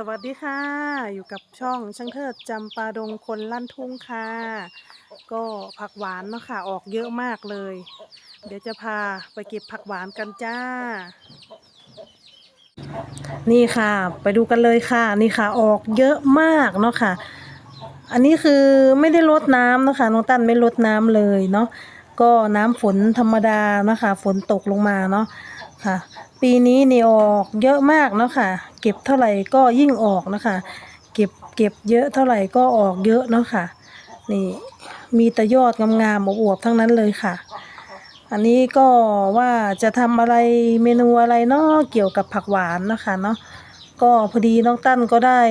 สวัสดีค่ะ อยู่กับช่องช่างเทิดจำปาดงคนลั่นทุ่งค่ะ ก็ผักหวานเนาะค่ะออกเยอะมากเลย เดี๋ยวจะพาไปเก็บผักหวานกันจ้า นี่ค่ะ ไปดูกันเลยค่ะ นี่ค่ะออกเยอะมากเนาะค่ะ อันนี้คือไม่ได้ลดน้ำเนาะคะน้องตั้นไม่ลดน้ำเลยเนาะก็น้ำฝนธรรมดานะคะฝนตกลงมาเนาะค่ะ ปีนี้นี่ออกเยอะมากเนาะค่ะ เก็บเท่าไหร่ก็ยิ่งออกนะคะ เก็บเก็บเยอะเท่าไหร่ก็ออกเยอะเนาะค่ะ นี่มีแต่ยอดงามๆอวบๆทั้งนั้นเลยค่ะ อันนี้ก็ว่าจะทำอะไรเมนูอะไรเนาะเกี่ยวกับผักหวานนะคะเนาะก็พอดีน้องตั้นก็ได้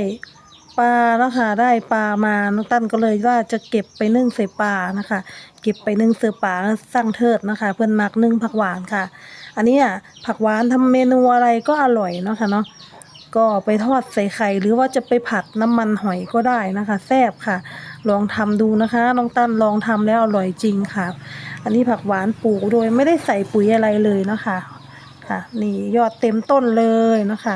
ปลาแล้วค่ะได้ปลามาน้องตั้นก็เลยว่าจะเก็บไปนึ่งใส่ปลานะคะ เก็บไปนึ่งเสือปลาสร้างเทิดนะคะ เพื่อนมักนึ่งผักหวานค่ะ อันนี้อะผักหวานทำเมนูอะไรก็อร่อยเนาะค่ะเนาะ ก็ไปทอดใส่ไข่หรือว่าจะไปผัดน้ำมันหอยก็ได้นะคะแซ่บค่ะ ลองทำดูนะคะน้องตั้นลองทำแล้วอร่อยจริงค่ะ อันนี้ผักหวานปลูกโดยไม่ได้ใส่ปุ๋ยอะไรเลยนะคะค่ะ นี่ยอดเต็มต้นเลยนะคะ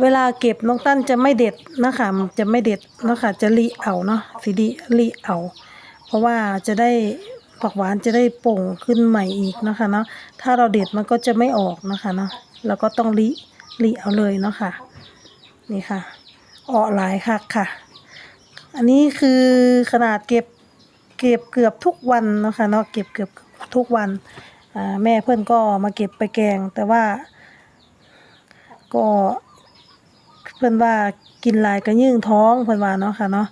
เวลาเก็บน้องตั้นจะไม่เด็ดนะคะจะไม่เด็ดนะคะจะรีเอาเนาะสีดีรีเอา เพราะว่าจะได้ผักหวานจะได้โป่งขึ้นใหม่อีกนะคะเนาะถ้าเราเด็ดมันก็จะไม่ออกนะคะเนาะ เราก็ต้องรีรีเอาเลยเนาะค่ะ นี่ค่ะออกหลายคักค่ะ อันนี้คือขนาดเก็บเก็บเกือบทุกวันเนาะค่ะเนาะเก็บเกือบทุกวันแม่เพื่อนก็มาเก็บไปแกง แต่ว่า ก็เพื่อนว่ากินลายก็ยิ่งท้องเพื่อนว่าเนาะค่ะเนาะ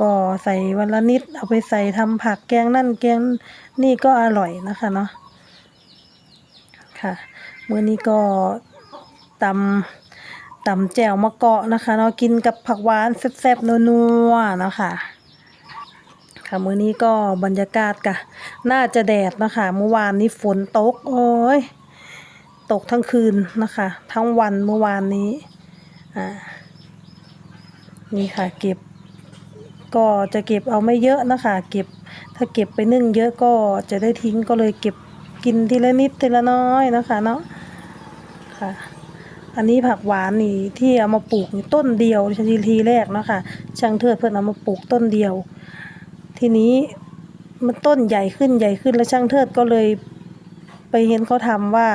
ก็ใส่วันละนิด เอาไปใส่ทำผักแกงนั่นแกงนี่ก็อร่อยนะคะเนาะค่ะ มื้อนี้ก็ตำตำแจ่วมะเกาะนะคะเนาะกินกับผักหวานแซ่บๆนัวๆนะคะค่ะมื้อนี้ก็บรรยากาศกะน่าจะแดดนะคะเมื่อวานนี้ฝนตก โอ้ยตกทั้งคืนนะคะ ทั้งวันเมื่อวานนี้อ่านี่ค่ะเก็บ ก็จะเก็บเอาไม่เยอะนะคะ เก็บถ้าเก็บไปนึ่งเยอะก็จะได้ทิ้งก็เลยเก็บกินทีละนิดทีละน้อยนะคะเนาะ ค่ะ อันนี้ผักหวานนี่ที่เอามาปลูกต้นเดียวทีทีแรกเนาะค่ะช่างเทิดเพิ่อนเอามาปลูกต้นเดียว ทีนี้มันต้นใหญ่ขึ้นใหญ่ขึ้นแล้วช่างเทิดก็เลยไปเห็นเขาทำว่า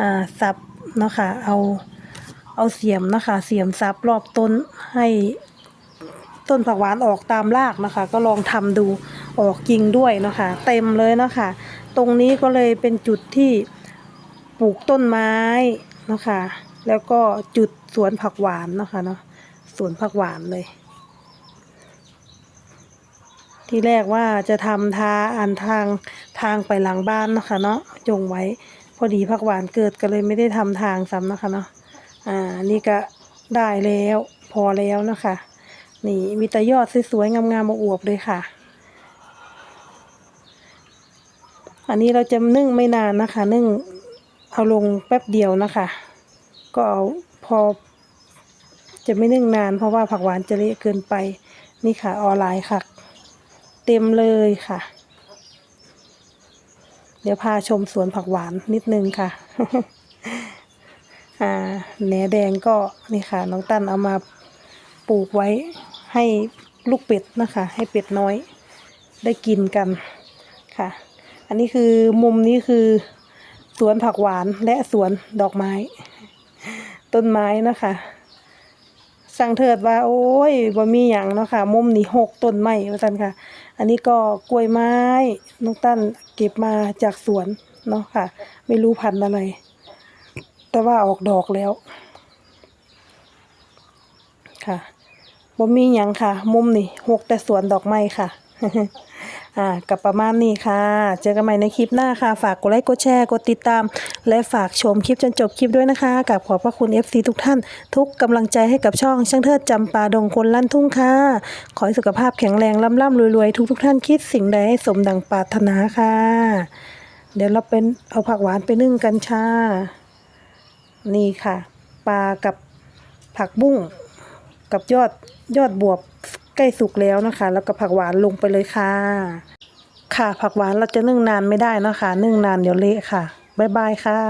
อ่าสับเนาะค่ะเอาเอาเสียมนะคะเสียมสับรอบต้นให้ต้นผักหวานออกตามรากนะคะ ก็ลองทำดูออกจริงด้วยเนาะคะ เต็มเลยเนาะคะ ตรงนี้ก็เลยเป็นจุดที่ปลูกต้นไม้ นะคะ แล้วก็จุดสวนผักหวานนะคะเนาะสวนผักหวานเลย ที่แรกว่าจะทำทาอันทางทางไปหลังบ้านนะคะเนาะจงไว้ พอดีผักหวานเกิดก็เลยไม่ได้ทำทางซ้ำนะคะเนาะอ่านี่ก็ได้แล้วพอแล้วนะคะ นี่มีแต่ยอดสวยๆงามๆมาอวบเลยค่ะ อันนี้เราจะนึ่งไม่นานนะคะ นึ่ง เอาลงแป๊บเดียวนะคะ ก็เอาพอ จะไม่นึ่งนาน เพราะว่าผักหวานจะเละเกินไป นี่ค่ะออนไลน์ค่ะ เต็มเลยค่ะ เดี๋ยวพาชมสวนผักหวานนิดนึงค่ะอ่าแหนแดงก็นี่ค่ะ น้องตั้นเอามาปลูกไว้ให้ลูกเป็ดนะคะ ให้เป็ดน้อยได้กินกันค่ะ อันนี้คือมุมนี้คือ สวนผักหวานและสวนดอกไม้ ต้นไม้นะคะสั่งเถิดว่า โอ้ยบ่มีหยังเนาะค่ะมุมนี้หกต้นไม้ว่าซั่นค่ะ อันนี้ก็กล้วยไม้น้องตั้นเก็บมาจากสวนเนาะค่ะ ไม่รู้พันธุ์อะไร แต่ว่าออกดอกแล้ว ค่ะบ่มีหยังค่ะ มุมนี่หกแต่สวนดอกไม้ค่ะ อ่ากับประมาณนี้ค่ะ เจอกันใหม่ในคลิปหน้าค่ะ ฝากกดไลค์กดแชร์กดติดตาม และฝากชมคลิปจนจบคลิปด้วยนะคะกับขอบพระคุณ FC ทุกท่าน ทุกกำลังใจให้กับช่องช่างเทิดจำปาดงคนลั่นทุ่งค่ะ ขอให้สุขภาพแข็งแรงร่ำร่ำรวยๆ ทุกทุกท่านคิดสิ่งใดให้สมดังปรารถนาค่ะ เดี๋ยวเราเป็นเอาผักหวานไปนึ่งกันชานี่ค่ะ ปลากับผักบุ้งกับยอดยอดบวบ ใกล้สุกแล้วนะคะ แล้วก็ผักหวานลงไปเลยค่ะ ค่ะผักหวานเราจะนึ่งนานไม่ได้นะคะ นึ่งนานเดี๋ยวเละค่ะบ๊ายบายค่ะ